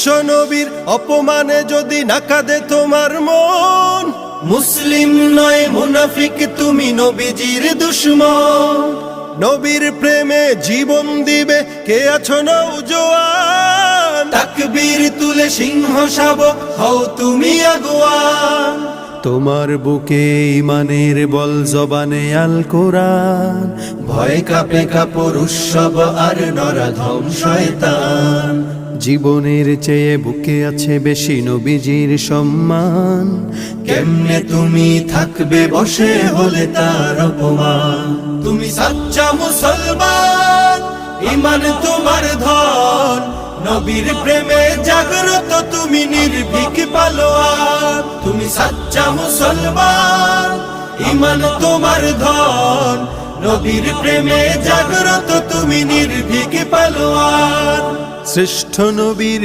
বিশ্ব নবীর অপমানে যদি না কাঁদে তোমার মন, মুসলিম নয়, মুনাফিক, তুমি নবীজির দুশ্মন। নবীর প্রেমে জীবন দিবে, কে আছো নৌজোয়ান তাকবীর তুলে সিংহ শাবক হও তুমি আগুয়ান। তোমার বুকে ইমানের বল জবানে আল কোরআন। ভয় কাপে কাপড় উৎসব আর নরাধম শয়তান। জীবনের চেয়ে বুকে আছে বেশি নবীজির সম্মান। কেমনে তুমি থাকবে বসে হলে তার অপমান? তুমি সাচ্চা মুসলমান, ইমান তোমার ধন। নবীর প্রেমে জাগ্রত তুমি নির্ভীক পালোয়ান। তুমি সাচ্চা মুসলমান, ইমান তোমার ধন। নবীর প্রেমে জাগ্রত তুমি নির্ভীক পালোয়ান। শ্রেষ্ঠ নবীর